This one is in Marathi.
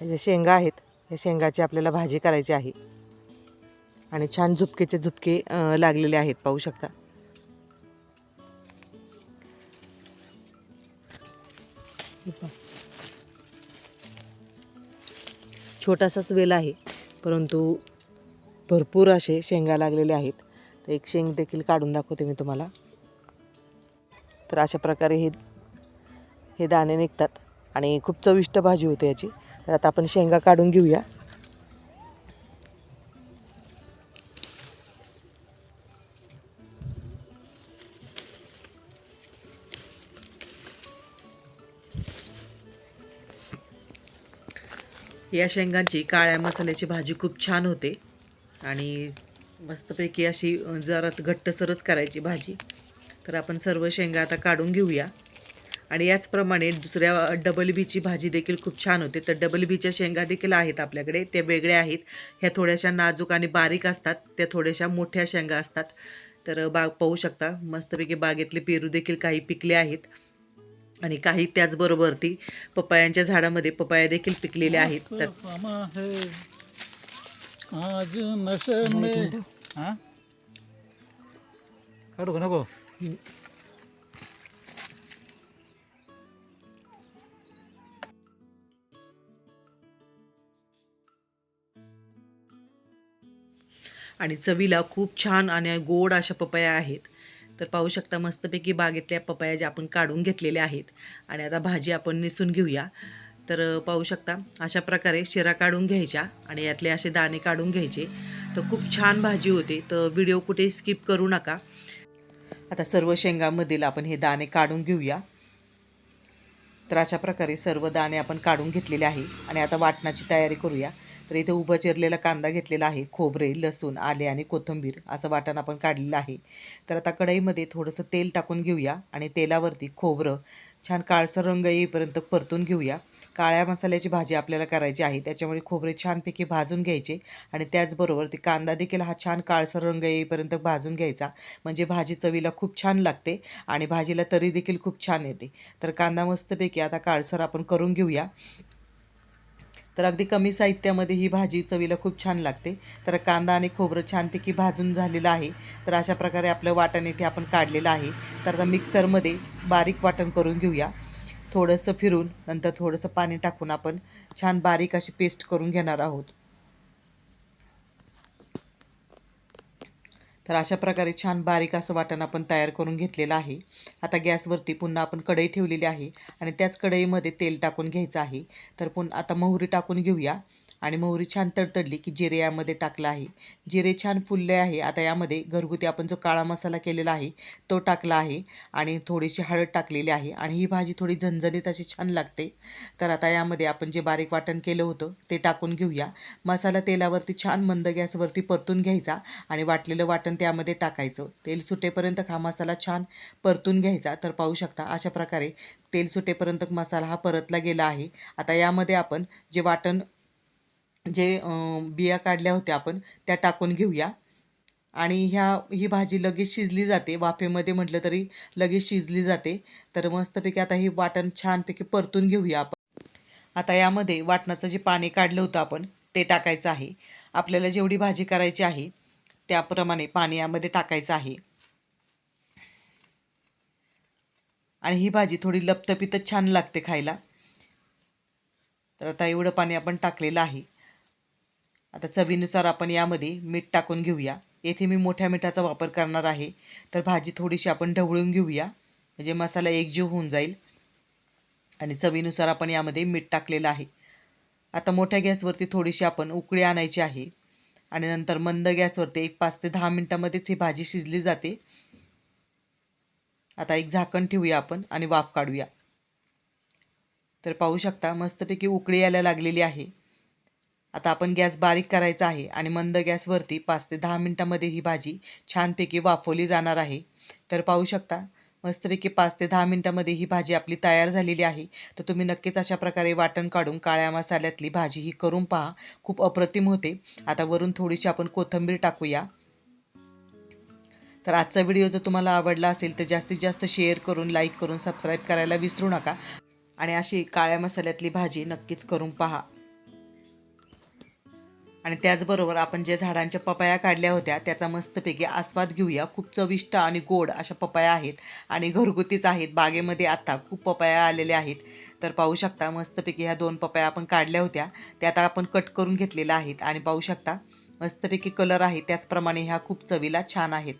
हे जे शेंगा आहेत या शेंगाची आपल्याला भाजी करायची आहे. आणि छान झुपकेचे झुपके लागलेले आहेत पाहू शकता. छोटासाच वेल आहे परंतु भरपूर असे शेंगा लागलेले आहेत. तर एक शेंग देखील काढून दाखवते मी तुम्हाला. तर अशा प्रकारे हे हे दाणे निघतात आणि खूप चविष्ट भाजी होते याची. तर आता आपण शेंगा काढून घेऊया. या शेंगांची काळ्या मसाल्याची भाजी खूप छान होते आणि मस्तपैकी अशी जरा घट्टसरच करायची भाजी. तर आपण सर्व शेंगा आता काढून घेऊया. आणि याचप्रमाणे दुसऱ्या डबल बीची भाजी देखील खूप छान होते. तर डबल बीच्या शेंगा देखील आहेत आपल्याकडे. त्या वेगळ्या आहेत. ह्या थोड्याशा नाजूक आणि बारीक असतात. त्या थोड्याशा मोठ्या शेंगा असतात. तर बाग पाहू शकता. मस्तपैकी बागेतले पेरू देखील काही पिकले आहेत. आणि काही त्याचबरोबर ती पपयांच्या झाडामध्ये पपया देखील पिकलेल्या आहेत. तर आज नशे में हा? काढू का नको? आणि चवीला खूप छान आणि गोड अशा पपया आहेत. तर पाहू शकता मस्तपैकी बागेतल्या पपया ज्या आपण काढून घेतलेल्या आहेत. आणि आता भाजी आपण निसून घेऊया. तर पाहू शकता अशा प्रकारे शिरा काढून घ्यायच्या आणि यातले असे दाणे काढून घ्यायचे. तर खूप छान भाजी होते. तर व्हिडिओ कुठे स्किप करू नका. आता सर्व शेंगामधील आपण हे दाणे काढून घेऊया. तर अशा प्रकारे सर्व दाणे आपण काढून घेतलेले आहे आणि आता वाटणाची तयारी करूया. तर इथे उभं चिरलेला कांदा घेतलेला आहे. खोबरे लसूण आले आणि कोथिंबीर असं वाटण आपण काढलेलं आहे. तर आता कढईमध्ये थोडंसं तेल टाकून घेऊया आणि तेलावरती खोबरं छान काळसर रंग येईपर्यंत परतून घेऊया. काळ्या मसाल्याची भाजी आपल्याला करायची आहे. त्याच्यामुळे खोबरे छानपैकी भाजून घ्यायचे आणि त्याचबरोबर ते कांदा देखील हा छान काळसर रंग येईपर्यंत भाजून घ्यायचा. म्हणजे भाजी चवीला खूप छान लागते आणि भाजीला तरी देखील खूप छान येते. तर कांदा मस्तपैकी आता काळसर आपण करून घेऊया. तर अगदी कमी साहित्यामध्ये ही भाजी चवीला खूप छान लागते. तर कांदा आणि खोबरं छानपैकी भाजून झालेलं आहे. तर अशा प्रकारे आपलं वाटण इथे आपण काढलेलं आहे. तर आता मिक्सरमध्ये बारीक वाटण करून घेऊया. थोडंसं फिरून नंतर थोडंसं पाणी टाकून आपण छान बारीक अशी पेस्ट करून घेणार आहोत. तर अशा प्रकारे छान बारीक असं वाटण आपण तयार करून घेतलेलं आहे. आता गॅसवरती पुन्हा आपण कढई ठेवलेली आहे आणि त्याच कढईमध्ये तेल टाकून घ्यायचं आहे. तर पुन्हा आता मोहरी टाकून घेऊया. आणि मोहरी छान तडतडली की जिरे यामध्ये टाकलं आहे. जिरे छान फुलले आहे. आता यामध्ये घरगुती आपण जो काळा मसाला केलेला आहे तो टाकला आहे आणि थोडीशी हळद टाकलेली आहे आणि ही भाजी थोडी झणझणीत अशी छान लागते. तर आता यामध्ये आपण जे बारीक वाटण केलं होतं ते टाकून घेऊया. मसाला तेलावरती छान मंद गॅसवरती परतून घ्यायचा आणि वाटलेलं वाटण त्यामध्ये टाकायचं. तेल सुटेपर्यंत हा मसाला छान परतून घ्यायचा. तर पाहू शकता अशा प्रकारे तेल सुटेपर्यंत मसाला हा परतला गेला आहे. आता यामध्ये आपण जे वाटण जे बिया काढल्या होत्या आपण त्या टाकून घेऊया. आणि ह्या ही भाजी लगेच शिजली जाते. वाफेमध्ये म्हटलं तरी लगेच शिजली जाते. तर मस्तपैकी आता ही वाटण छानपैकी परतून घेऊया आपण. आता यामध्ये वाटणाचं जे पाणी काढलं होतं आपण ते टाकायचं आहे. आपल्याला जेवढी भाजी करायची आहे त्याप्रमाणे पाणी यामध्ये टाकायचं आहे. आणि ही भाजी थोडी लपतपीतच छान लागते खायला. तर आता एवढं पाणी आपण टाकलेलं आहे. आता चवीनुसार आपण यामध्ये मीठ टाकून घेऊया. येथे मी मोठ्या मिठाचा वापर करणार आहे. तर भाजी थोडीशी आपण ढवळून घेऊया. म्हणजे मसाला एकजीव होऊन जाईल. आणि चवीनुसार आपण यामध्ये मीठ टाकलेलं आहे. आता मोठ्या गॅसवरती थोडीशी आपण उकळी आणायची आहे. आणि नंतर मंद गॅसवरती एक पाच ते दहा मिनटामध्येच ही भाजी शिजली जाते. आता एक झाकण ठेवूया आपण आणि वाफ काढूया. तर पाहू शकता मस्तपैकी उकळी यायला लागलेली आहे. आता आपण गॅस बारीक करायचा आहे आणि मंद गॅसवरती पाच ते दहा मिनटामध्ये ही भाजी छानपैकी वाफवली जाणार आहे. तर पाहू शकता मस्तपैकी पाच ते दहा मिनटामध्ये ही भाजी आपली तयार झालेली आहे. तर तुम्ही नक्कीच अशा प्रकारे वाटण काढून काळ्या मसाल्यातली भाजी ही करून पहा. खूप अप्रतिम होते. आता वरून थोडीशी आपण कोथिंबीर टाकूया. तर आजचा व्हिडिओ जर तुम्हाला आवडला असेल तर जास्तीत जास्त शेअर करून लाईक करून सबस्क्राईब करायला विसरू नका. आणि अशी काळ्या मसाल्यातली भाजी नक्कीच करून पहा. आणि त्याचबरोबर आपण जे झाडांच्या पपाया काढल्या होत्या त्याचा मस्तपैकी आस्वाद घेऊया. खूप चविष्ट आणि गोड अशा पपाया आहेत आणि घरगुतीच आहेत. बागेमध्ये आत्ता खूप पपाया आलेल्या आहेत. तर पाहू शकता मस्तपैकी ह्या दोन पपाया आपण काढल्या होत्या. त्या आता आपण कट करून घेतलेल्या आहेत. आणि पाहू शकता मस्तपैकी कलर आहे. त्याचप्रमाणे ह्या खूप चवीला छान आहेत.